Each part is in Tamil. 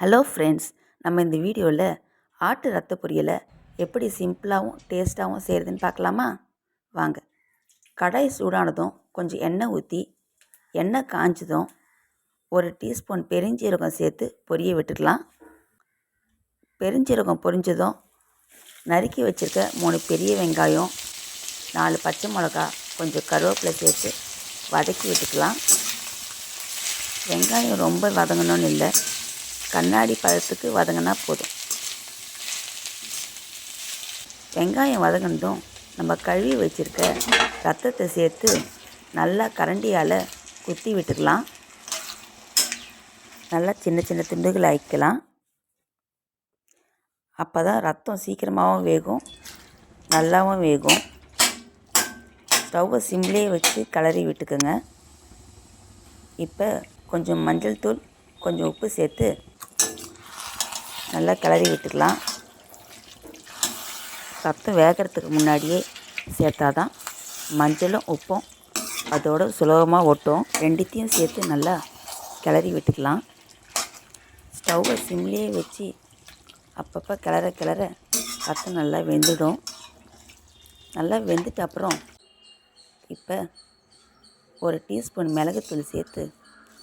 ஹலோ ஃப்ரெண்ட்ஸ் நம்ம இந்த வீடியோவில் ஆட்டு ரத்த பொரியலை எப்படி சிம்பிளாகவும் டேஸ்ட்டாகவும் செய்கிறதுன்னு பார்க்கலாமா? வாங்க. கடாய் சூடானதும் கொஞ்சம் எண்ணெய் ஊற்றி எண்ணெய் காஞ்சதும் ஒரு டீஸ்பூன் பெருஞ்சீரகம் சேர்த்து பொரிய விட்டுக்கலாம். பெருஞ்சீரகம் பொரிஞ்சதும் நறுக்கி வச்சுருக்க மூணு பெரிய வெங்காயம் நாலு பச்சை மிளகா கொஞ்சம் கருவேப்பிலை சேர்த்து வதக்கி விட்டுக்கலாம். வெங்காயம் ரொம்ப வதங்கணும்னு இல்லை. கண்ணாடி பழத்துக்கு வதங்கினா போதும். வெங்காயம் வதங்கினதும் நம்ம கழுவி வச்சுருக்க ரத்தத்தை சேர்த்து நல்லா கரண்டியால் குத்தி விட்டுக்கலாம். நல்லா சின்ன சின்ன துண்டுகள் ஆக்கிக்கலாம் அப்போ தான் ரத்தம் சீக்கிரமாகவும் வேகும் நல்லாவும் வேகும். ஸ்டவ்வை சிம்லேயே வச்சு கிளறி விட்டுக்கோங்க. இப்போ கொஞ்சம் மஞ்சள் தூள் கொஞ்சம் உப்பு சேர்த்து நல்லா கிளறி விட்டுக்கலாம். ரத்தம் வேகிறதுக்கு முன்னாடியே சேர்த்தா தான் மஞ்சளும் உப்பும் அதோட சுலபமாக ஒட்டும். ரெண்டுத்தையும் சேர்த்து நல்லா கிளறி விட்டுக்கலாம். ஸ்டவ்வை சிம்லேயே வச்சு அப்பப்போ கிளற கிளற ரத்தம் நல்லா வெந்துடும். நல்லா வெந்துட்ட அப்புறம் இப்போ ஒரு டீஸ்பூன் மிளகுத்தூள் சேர்த்து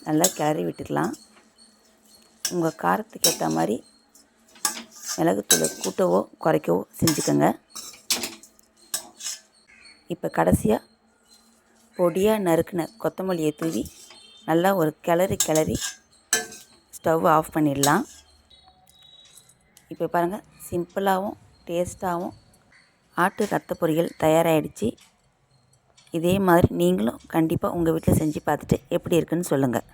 நல்லா கிளறி விட்டுக்கலாம். உங்கள் காரத்துக்கு ஏற்ற மாதிரி மிளகுத்தூளை கூட்டவோ குறைக்கவோ செஞ்சுக்கோங்க. இப்போ கடைசியாக பொடியாக நறுக்கின கொத்தமல்லியை தூவி நல்லா ஒரு கிளறி கிளறி ஸ்டவ் ஆஃப் பண்ணிடலாம். இப்போ பாருங்கள் சிம்பிளாகவும் டேஸ்ட்டாகவும் ஆட்டு ரத்த பொரியல் தயாராகிடுச்சு இதே மாதிரி நீங்களும் கண்டிப்பாக உங்கள் வீட்டில் செஞ்சு பார்த்துட்டு எப்படி இருக்குன்னு சொல்லுங்கள்